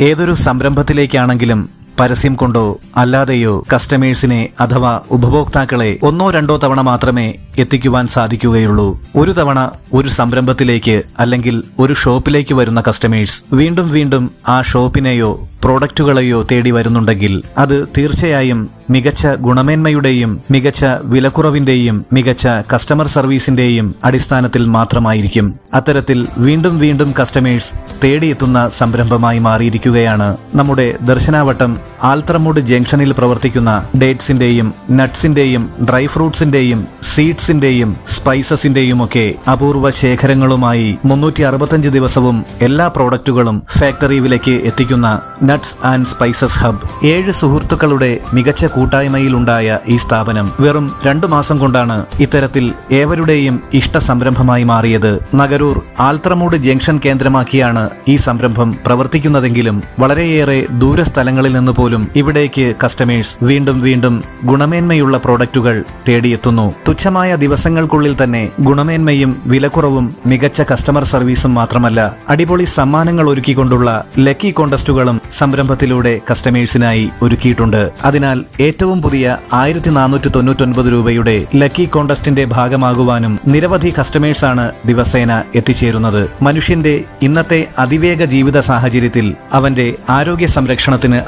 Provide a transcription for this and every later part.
ഏതൊരു സംരംഭത്തിലേക്കാണെങ്കിലും പരസ്യം കൊണ്ടോ അല്ലാതെയോ കസ്റ്റമേഴ്സിനെ അഥവാ ഉപഭോക്താക്കളെ ഒന്നോ രണ്ടോ തവണ മാത്രമേ എത്തിക്കുവാൻ സാധിക്കുകയുള്ളൂ. ഒരു തവണ ഒരു സംരംഭത്തിലേക്ക് അല്ലെങ്കിൽ ഒരു ഷോപ്പിലേക്ക് വരുന്ന കസ്റ്റമേഴ്സ് വീണ്ടും വീണ്ടും ആ ഷോപ്പിനെയോ പ്രോഡക്റ്റുകളെയോ തേടി വരുന്നുണ്ടെങ്കിൽ അത് തീർച്ചയായും മികച്ച ഗുണമേന്മയുടെയും മികച്ച വിലക്കുറവിന്റെയും മികച്ച കസ്റ്റമർ സർവീസിന്റെയും അടിസ്ഥാനത്തിൽ മാത്രമായിരിക്കും. അത്തരത്തിൽ വീണ്ടും വീണ്ടും കസ്റ്റമേഴ്സ് തേടിയെത്തുന്ന സംരംഭമായി മാറിയിരിക്കുകയാണ് നമ്മുടെ ദർശനാവട്ടം ആൽത്രമുഡ് ജംഗ്ഷനിൽ പ്രവർത്തിക്കുന്ന ഡേറ്റ്സിന്റെയും നട്ട്സിന്റെയും ഡ്രൈ ഫ്രൂട്ട്സിന്റെയും സീഡ്സിന്റെയും സ്പൈസസിന്റെയും ഒക്കെ അപൂർവ ശേഖരങ്ങളുമായി മുന്നൂറ്റി അറുപത്തഞ്ച് ദിവസവും എല്ലാ പ്രോഡക്റ്റുകളും ഫാക്ടറി വിലയ്ക്ക് എത്തിക്കുന്ന നട്ട്സ് ആൻഡ് സ്പൈസസ് ഹബ്. ഏഴ് സുഹൃത്തുക്കളുടെ മികച്ച കൂട്ടായ്മയിലുണ്ടായ ഈ സ്ഥാപനം വെറും രണ്ടു മാസം കൊണ്ടാണ് ഇത്തരത്തിൽ ഏവരുടെയും ഇഷ്ട സംരംഭമായി മാറിയത്. നഗരൂർ ആൽത്രമൂട് ജംഗ്ഷൻ കേന്ദ്രമാക്കിയാണ് ഈ സംരംഭം പ്രവർത്തിക്കുന്നതെങ്കിലും വളരെയേറെ ദൂരസ്ഥലങ്ങളിൽ നിന്ന് പോലും ഇവിടേക്ക് കസ്റ്റമേഴ്സ് വീണ്ടും വീണ്ടും ഗുണമേന്മയുള്ള പ്രോഡക്റ്റുകൾ തേടിയെത്തുന്നു. തുച്ഛമായ ദിവസങ്ങൾക്കുള്ളിൽ തന്നെ ഗുണമേന്മയും വിലക്കുറവും മികച്ച കസ്റ്റമർ സർവീസും മാത്രമല്ല അടിപൊളി സമ്മാനങ്ങൾ ഒരുക്കിക്കൊണ്ടുള്ള ലക്കി കോണ്ടസ്റ്റുകളും സംരംഭത്തിലൂടെ കസ്റ്റമേഴ്സിനായി ഒരുക്കിയിട്ടുണ്ട്. അതിനാൽ ഏറ്റവും പുതിയ ആയിരത്തി നാനൂറ്റി തൊണ്ണൂറ്റൊൻപത് രൂപയുടെ ലക്കി കോണ്ടസ്റ്റിന്റെ ഭാഗമാകുവാനും നിരവധി കസ്റ്റമേഴ്സാണ് ദിവസേന എത്തിച്ചേരുന്നത്. മനുഷ്യന്റെ ഇന്നത്തെ അതിവേഗ ജീവിത സാഹചര്യത്തിൽ അവന്റെ ആരോഗ്യ സംരക്ഷണത്തിന്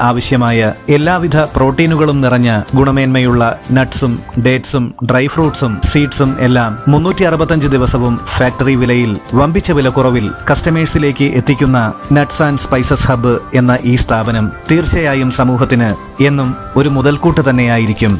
ആവശ്യമായ എല്ലാവിധ പ്രോട്ടീനുകളും നിറഞ്ഞ ഗുണമേന്മയുള്ള നട്ട്സും ഡേറ്റ്സും ഡ്രൈ ഫ്രൂട്ട്സും സീഡ്സും എല്ലാം മുന്നൂറ്റി അറുപത്തഞ്ച് ദിവസവും ഫാക്ടറി വിലയിൽ വമ്പിച്ച വിലക്കുറവിൽ കസ്റ്റമേഴ്സിലേക്ക് എത്തിക്കുന്ന നട്ട്സ് ആൻഡ് സ്പൈസസ് ഹബ്ബ് എന്ന ഈ സ്ഥാപനം തീർച്ചയായും സമൂഹത്തിന് എന്നും ഒരു മുതൽക്കൂട്ട് തന്നെയായിരിക്കും.